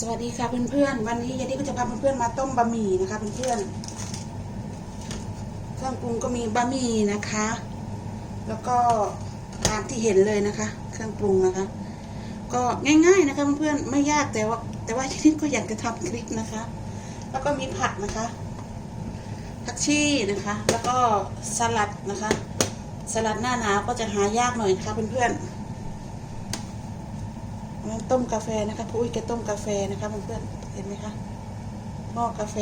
สวัสดีค่ะเพื่อนๆ วันนี้ยายดี้ก็จะพาเพื่อนๆมาต้มบะหมี่นะคะเพื่อนๆ เครื่องปรุงก็มีบะหมี่นะคะ แล้วก็ตามที่เห็นเลยนะคะ เครื่องปรุงนะคะ ก็ง่าย ๆนะคะเพื่อนๆ ไม่ยากแต่ว่า แต่ว่ายายดี้ก็อยากจะทำคลิปนะคะ แล้วก็มีผักนะคะผักชีนะคะ แล้วก็สลัดนะคะ สลัดหน้าหนาวก็จะหายากหน่อยนะคะเพื่อนๆ ต้มกาแฟนะคะผู้อุ้ยแกต้มกาแฟนะคะเพื่อนเห็นไหมคะหม้อกาแฟ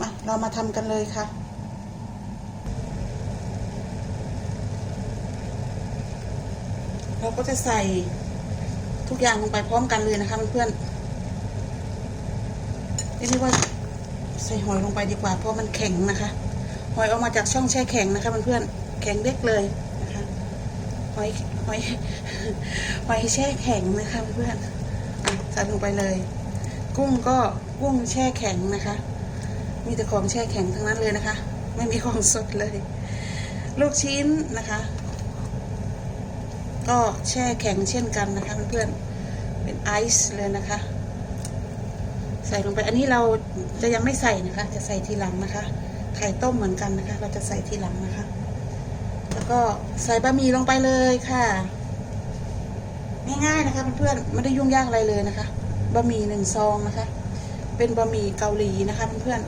มาเรามาทำกันเลยค่ะเราก็จะใส่ทุกอย่างลงไปพร้อมกันเลยนะคะเพื่อนๆเรียกว่าใส่หอยลงไปดีกว่าเพราะมันแข็งนะคะ หอยออกมาจากช่องแช่แข็งนะคะเพื่อนๆแข็งเล็กเลยนะคะหอยหอยหอยแช่แข็งนะคะเพื่อนๆใส่ลงไปเลย กุ้งก็กุ้งแช่แข็งนะคะ มีแต่ของแช่แข็งทั้งนั้นเลยนะคะ ไม่มีของสดเลย ลูกชิ้นนะคะ ก็แช่แข็งเช่นกันนะคะเพื่อนๆเป็นไอซ์เลยนะคะใส่ลงไป อันนี้เราจะยังไม่ใส่นะคะ จะใส่ทีหลังนะคะ ไข่ต้มเหมือนกันนะคะ เราจะใส่ทีหลังนะคะ แล้วก็ใส่บะหมี่ลงไปเลยค่ะง่ายๆนะคะเพื่อนๆไม่ได้ยุ่งยากอะไรเลยนะคะบะหมี่หนึ่งซองนะคะ เป็นบะหมี่เกาหลีนะคะเพื่อน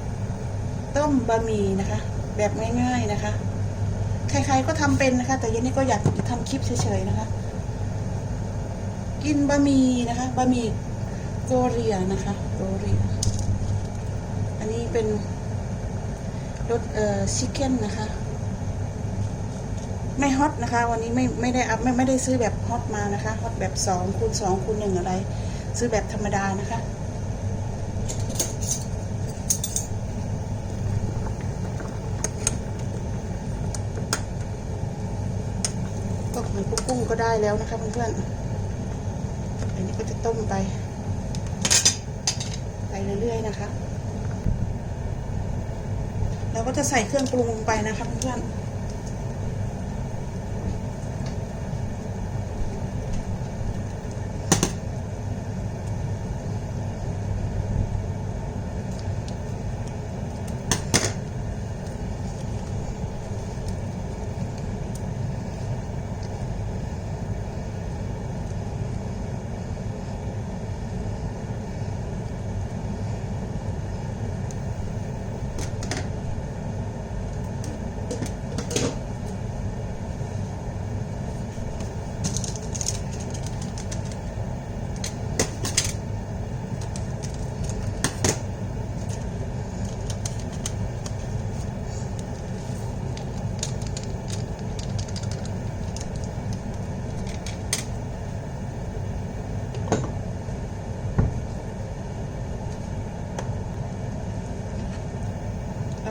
ๆต้มบะหมี่นะคะ แบบง่ายๆนะคะใครๆก็ทำเป็นนะคะ แต่เยันนี่ก็อยากจะทำคลิปเฉยๆนะคะ กินบะหมี่นะคะบะหมี่โกเรียนะคะโกเรีย นี้เป็นรสเอ่อชิคเก้นนะคะ ไม่ฮอตนะคะ วันนี้ไม่ไม่ได้อัพไม่ไม่ได้ซื้อแบบฮอตมานะคะฮอตแบบสองคูณสองคูณหนึ่งอะไร ซื้อแบบธรรมดานะคะก็เหอยกุ้งกุ้งก็ได้แล้วนะคะเพื่อนๆอันนี้ก็จะต้มไป ไปเรื่อยๆนะคะ เราก็จะใส่เครื่องปรุงลงไปนะคะเพื่อนๆ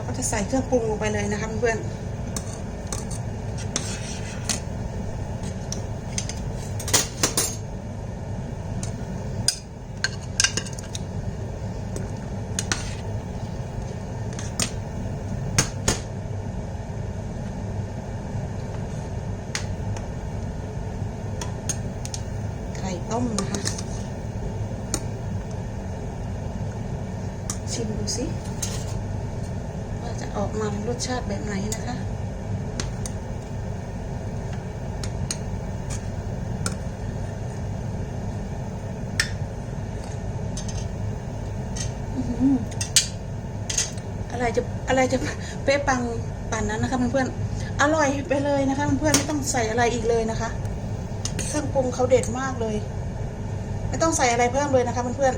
เราก็จะใส่เครื่องปรุงลงไปเลยนะคะเพื่อนไข่ต้มนะคะ ชิมดูสิ ออกมารสชาติแบบไหนนะคะอือหืออะไรจะอะไรจะเป๊ะปังป่นนั้นนะคะเพื่อนๆอร่อยไปเลยนะคะเพื่อนๆไม่ต้องใส่อะไรอีกเลยนะคะ เครื่องปรุงเขาเด็ดมากเลย ไม่ต้องใส่อะไรเพิ่มเลยนะคะเพื่อน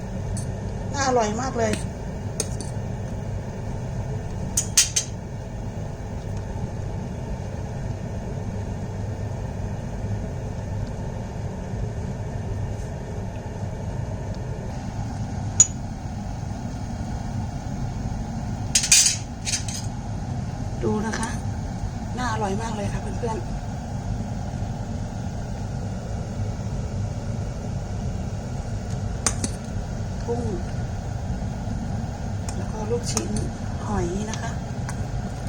ๆน่าอร่อยมากเลย ดูนะคะ น่าอ ร่อยมากเลยค่ะเพื่อนๆกุ้ง แล้วก็ลูกชิ้นหอยนะคะ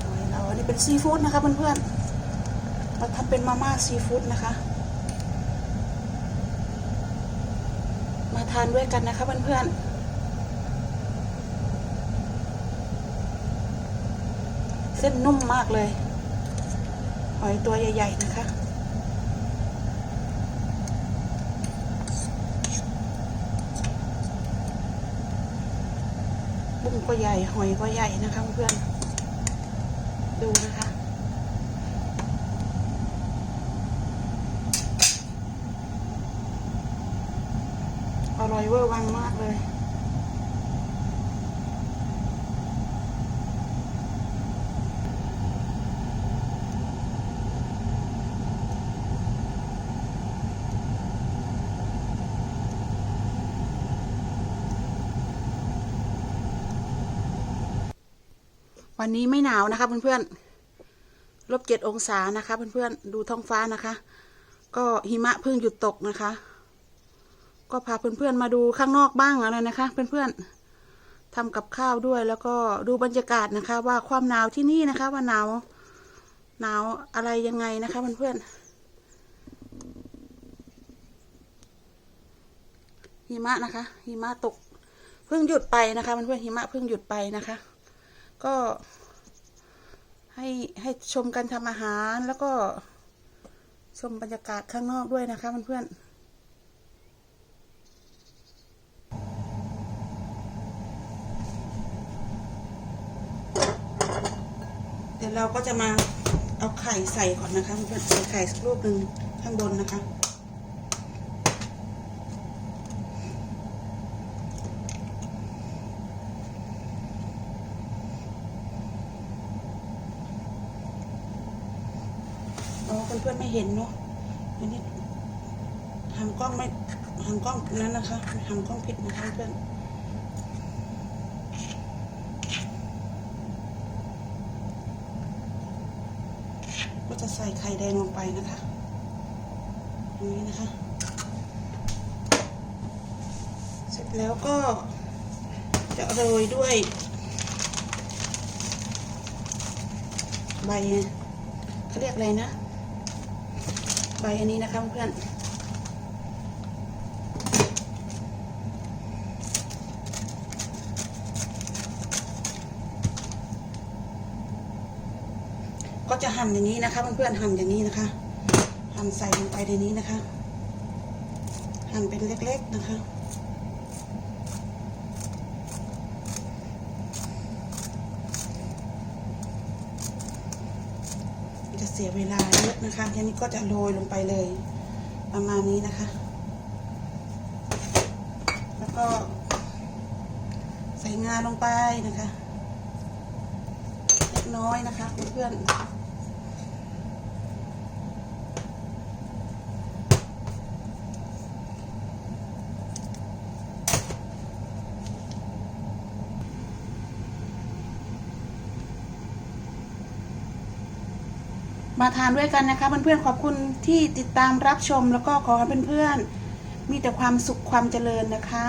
หอยเราอันนี้เป็นซีฟู้ดนะคะเพื่อนๆเราทำเป็นมาม่าซีฟู้ดนะคะ มาทานด้วยกันนะคะเพื่อนๆเส้นนุ่มมากเลย หอยตัวใหญ่ ๆ นะคะ บุ้งก็ใหญ่ หอยก็ใหญ่นะคะเพื่อน ดูนะคะอร่อยเวอร์วังมากเลย วันนี้ไม่หนาวนะคะเพื่อนๆลบเจ็ดองศานะคะเพื่อนๆดูท้องฟ้านะคะ ก็หิมะเพิ่งหยุดตกนะคะ ก็พาเพื่อนๆมาดูข้างนอกบ้างอะไรนะคะ เพื่อนๆทำกับข้าวด้วยแล้วก็ดูบรรยากาศนะคะ ว่าความหนาวที่นี่นะคะ ว่าหนาวหนาวอะไรยังไงนะคะเพื่อนๆหิมะนะคะหิมะตกเพิ่งหยุดไปนะคะเพื่อนๆหิมะเพิ่งหยุดไปนะคะ ก็ ให้ให้ชมการทำอาหารแล้วก็ชมบรรยากาศข้างนอกด้วยนะคะเพื่อนๆเดี๋ยวเราก็จะมาเอาไข่ใส่ก่อนนะคะเพื่อนใส่ไข่สักลูกหนึ่งข้างบนนะคะ เพื่อนๆไม่เห็นเนาะอันนี้หันกล้องไม่หันกล้องนั้นนะคะหันกล้องผิดนะคะเพื่อนก็จะใส่ไข่แดงลงไปนะคะตรงนี้นะคะ เสร็จแล้วก็จะโรยด้วย ใบเขาเรียกอะไรนะ ใบอันนี้นะคะเพื่อนก็จะหั่นอย่างนี้นะคะเพื่อนๆหั่นอย่างนี้นะคะ หั่นใส่ลงไปในนี้นะคะ หั่นเป็นเล็กๆนะคะ เสียเวลาเยอะนะคะแค่นี้ก็จะโรยลงไปเลย ประมาณนี้นะคะ แล้วก็ ใส่งาลงไปนะคะ เล็กน้อยนะคะเพื่อนๆ มาทานด้วยกันนะคะเพื่อนๆขอบคุณที่ติดตามรับชมแล้วก็ขอให้เพื่อนๆมีแต่ความสุขความเจริญนะคะ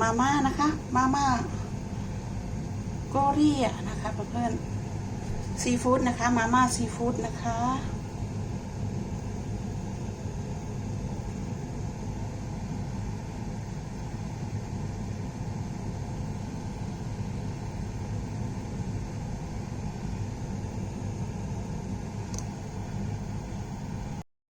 มาม่านะคะ มาม่าโกเรียนะคะเพื่อนๆซีฟู้ดนะคะ มาม่าซีฟู้ดนะคะ